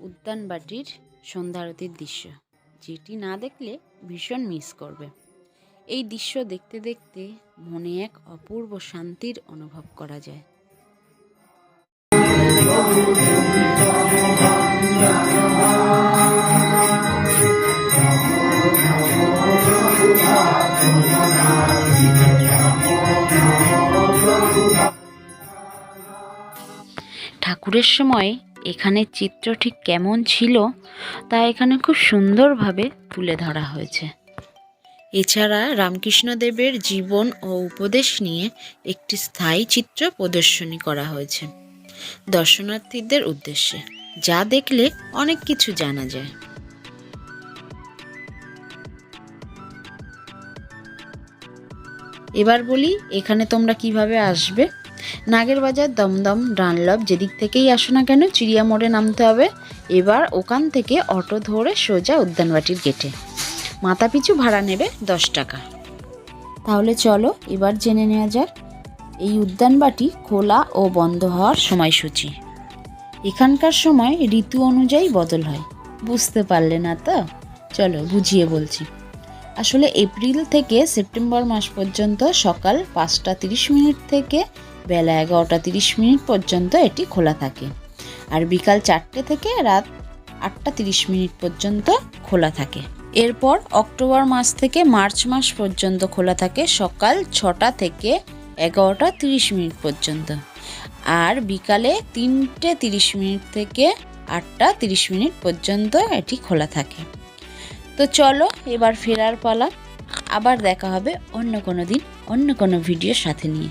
উদ্যানবাটির সন্ধ্যারতির দৃশ্য। যেটি না দেখলে ভীষণ মিস করবে। এই দৃশ্য দেখতে দেখতে মনে এক অপূর্ব শান্তির অনুভব করা যায়। ঠাকুরের সময় এখানের চিত্র ঠিক কেমন ছিল তা এখানে খুব সুন্দরভাবে তুলে ধরা হয়েছে। এছাড়া রামকৃষ্ণদেবের জীবন ও উপদেশ নিয়ে একটি স্থায়ী চিত্র প্রদর্শনী করা হয়েছে দর্শনার্থীদের উদ্দেশ্যে, যা দেখলে অনেক কিছু জানা যায়। এবার বলি, এখানে তোমরা কীভাবে আসবে? নাগেরবাজার দমদম ডানলপ যেদিক থেকেই আসো না কেন, চিড়িয়া মোড়ে নামতে হবে। এবার ওখান থেকে অটো ধরে সোজা উদ্যানবাটির গেটে। মাথাপিছু ভাড়া নেবে দশ টাকা। তাহলে চলো, এবার জেনে নেওয়া যাক, এই উদ্যানবাটি খোলা ও বন্ধ হওয়ার সময়সূচি। এখানকার সময় ঋতু অনুযায়ী বদল হয়। বুঝতে পারলে না তো? চলো, বুঝিয়ে বলছি। আসলে এপ্রিল থেকে সেপ্টেম্বর মাস পর্যন্ত সকাল পাঁচটা তিরিশ মিনিট থেকে বেলা এগারোটা তিরিশ মিনিট পর্যন্ত এটি খোলা থাকে। আর বিকাল চারটে থেকে রাত আটটা তিরিশ মিনিট পর্যন্ত খোলা থাকে। এরপর অক্টোবর মাস থেকে মার্চ মাস পর্যন্ত খোলা থাকে সকাল ছটা থেকে এগারোটা তিরিশ মিনিট পর্যন্ত। আর বিকালে তিনটে তিরিশ মিনিট থেকে আটটা তিরিশ মিনিট পর্যন্ত এটি খোলা থাকে। তো চলো এবার ফেরার পালা। আবার দেখা হবে অন্য কোনো দিন, অন্য কোনো ভিডিওর সাথে নিয়ে।